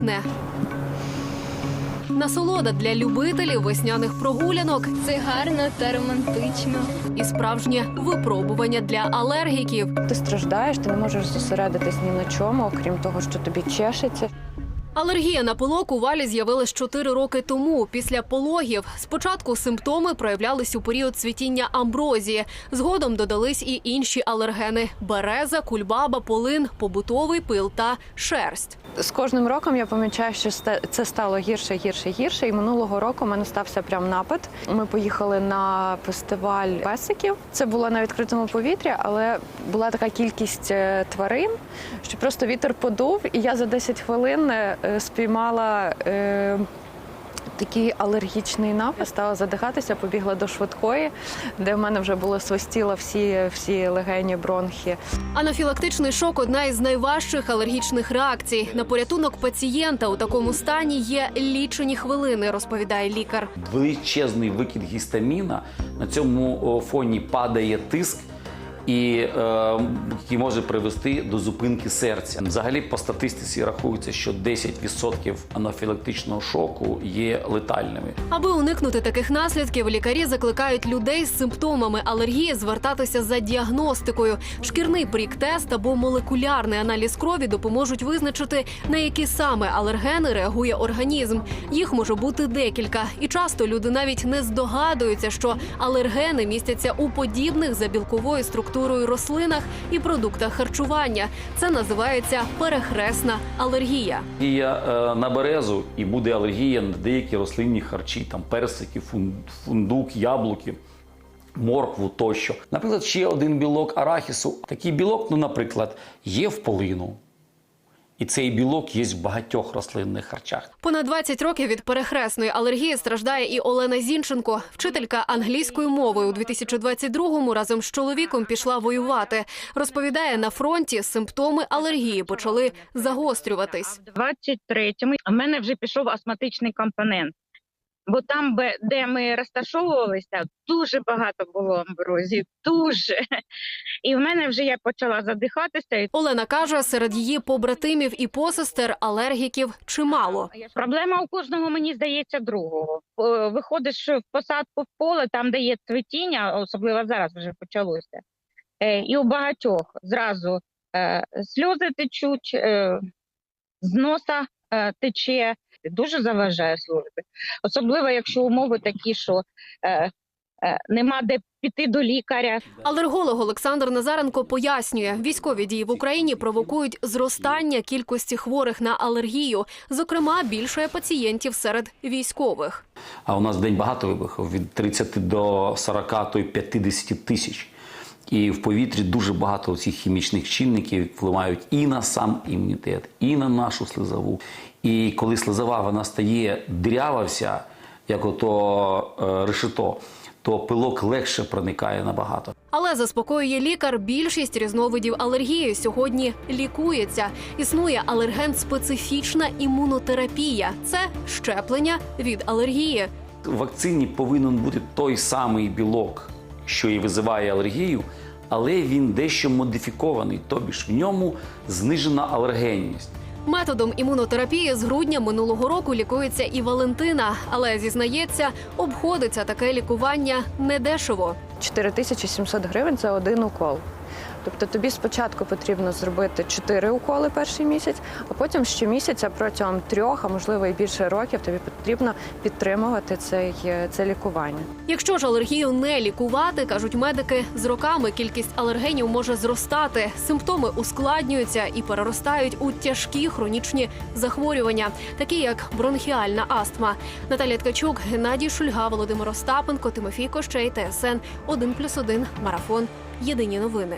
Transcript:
Не. Насолода для любителів весняних прогулянок Це гарно та романтично. і справжнє випробування для алергіків. Ти страждаєш, ти не можеш зосередитись ні на чому, окрім того, що тобі чешеться. Алергія на пилок у валі з'явилась 4 роки тому. Після пологів спочатку симптоми проявлялись у період цвітіння амброзії. Згодом додались і інші алергени: береза, кульбаба, полин, побутовий пил та шерсть. З кожним роком я помічаю, що це стало гірше, гірше, гірше. І минулого року у мене стався прям напад. Ми поїхали на фестиваль песиків. Це було на відкритому повітрі, але була така кількість е, тварин, що просто вітер подув, і я за 10 хвилин е, спіймала. Е, Такий алергічний напад, стала задихатися, побігла до швидкої, де в мене вже було свистіло всі, всі легені, бронхи. Анафілактичний шок одна із найважчих алергічних реакцій. На порятунок пацієнта у такому стані є лічені хвилини, розповідає лікар. величезний викид гістаміна. На цьому фоні падає тиск. І е, який може привести до зупинки серця. Взагалі, по статистиці рахується, що 10% анафілактичного шоку є летальними. Аби уникнути таких наслідків, лікарі закликають людей з симптомами алергії звертатися за діагностикою. Шкірний прік-тест або молекулярний аналіз крові допоможуть визначити, на які саме алергени реагує організм. Їх може бути декілька, і часто люди навіть не здогадуються, що алергени містяться у подібних за білковою структурою рослинах і продуктах харчування. Це називається перехресна алергія. Алергія е, на березу і буде алергія на деякі рослинні харчі, там персики, фундук, яблуки. Моркву тощо. Наприклад, ще один білок арахісу. Такий білок, ну, наприклад, є в полину. І цей білок є в багатьох рослинних харчах. Понад 20 років від перехресної алергії страждає і Олена Зінченко. Вчителька англійської мови у 2022-му разом з чоловіком пішла воювати. Розповідає, на фронті симптоми алергії почали загострюватись. У 23-му в мене вже пішов астматичний компонент. Бо там, де ми розташовувалися, дуже багато було амброзії, дуже. І в мене вже я почала задихатися. Олена каже, серед її побратимів і посестер алергіків чимало. Проблема у кожного, мені здається, другого. Е, Виходиш в посадку в поле, там, де є цвітіння, особливо зараз вже почалося. Е, І у багатьох зразу е, сльози течуть, з носа е, тече, дуже заважає служби. Особливо, якщо умови такі, що е, е, нема де піти до лікаря. Алерголог Олександр Назаренко пояснює, військові дії в Україні провокують зростання кількості хворих на алергію. Зокрема, більшає пацієнтів серед військових. А у нас в день багато вибухів від 30 до 40, то й 50 тисяч. І в повітрі дуже багато цих хімічних чинників впливають і на сам імунітет, і на нашу слизову. І коли слизова вона стає дрява вся, як ото е, решето, то пилок легше проникає набагато. Але заспокоює лікар, більшість різновидів алергії сьогодні лікується. Існує алерген-специфічна імунотерапія. Це щеплення від алергії. В вакцині повинен бути той самий білок, що і визиває алергію, але він дещо модифікований, тобі ж в ньому знижена алергенність. Методом імунотерапії з грудня минулого року лікується і Валентина, але зізнається, обходиться таке лікування недешево. 4700 гривень за один укол. Тобто тобі спочатку потрібно зробити 4 уколи перший місяць, а потім щомісяця протягом трьох, а можливо і більше років, тобі потрібно підтримувати цей, це лікування. Якщо ж алергію не лікувати, кажуть медики, з роками кількість алергенів може зростати. Симптоми ускладнюються і переростають у тяжкі хронічні захворювання, такі як бронхіальна астма. Наталія Ткачук, Геннадій Шульга, Володимир Остапенко, Тимофій Кощей, ТСН 1+,1, Марафон. Єдині новини.